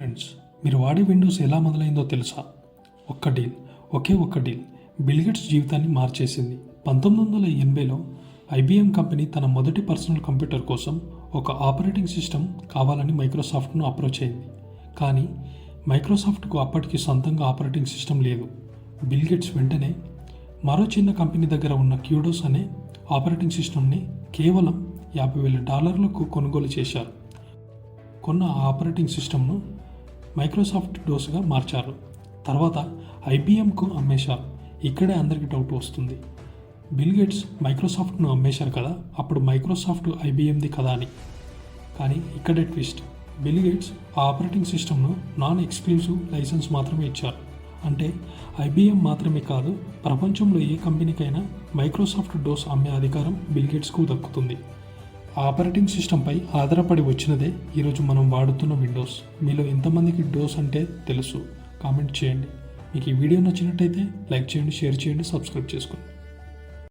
Friends మీరు వాడే Windows ఎలా మొదలైందో తెలుసా? ఒక్క డీల్ ఒకే ఒక్క డీల్. బిల్గేట్స్ జీవితాన్ని మార్చేసింది. పంతొమ్మిది వందల ఎనభైలో ఐబీఎం కంపెనీ తన మొదటి పర్సనల్ కంప్యూటర్ కోసం ఒక ఆపరేటింగ్ సిస్టమ్ కావాలని మైక్రోసాఫ్ట్ను అప్రోచ్ అయింది. కానీ మైక్రోసాఫ్ట్కు అప్పటికి సొంతంగా ఆపరేటింగ్ సిస్టమ్ లేదు. బిల్గేట్స్ వెంటనే మరో చిన్న కంపెనీ దగ్గర ఉన్న క్యూడోస్ అనే ఆపరేటింగ్ సిస్టమ్ని కేవలం యాభై వేల డాలర్లకు కొనుగోలు చేశారు. కొన్న ఆపరేటింగ్ సిస్టమ్ను మైక్రోసాఫ్ట్ డోస్గా మార్చారు. తర్వాత ఐబిఎంకు అమ్మేశారు. ఇక్కడే అందరికీ డౌట్ వస్తుంది. బిల్ గేట్స్ మైక్రోసాఫ్ట్ను అమ్మేశారు కదా అప్పుడు మైక్రోసాఫ్ట్ ఐబిఎంది కదా అని. కానీ ఇక్కడే ట్విస్ట్. బిల్ గేట్స్ ఆ ఆపరేటింగ్ సిస్టమ్ను నాన్ ఎక్స్క్లూజివ్ లైసెన్స్ మాత్రమే ఇచ్చారు. అంటే ఐబిఎం మాత్రమే కాదు ప్రపంచంలో ఏ కంపెనీకైనా మైక్రోసాఫ్ట్ డోస్ అమ్మే అధికారం బిల్ గేట్స్కు దక్కుతుంది. ఆపరేటింగ్ సిస్టంపై ఆధారపడి వచ్చినదే ఈరోజు మనం వాడుతున్న విండోస్. మీలో ఎంతమందికి డోస్ అంటే తెలుసు? కామెంట్ చేయండి. మీకు ఈ వీడియో నచ్చినట్టయితే లైక్ చేయండి షేర్ చేయండి సబ్స్క్రైబ్ చేసుకోండి.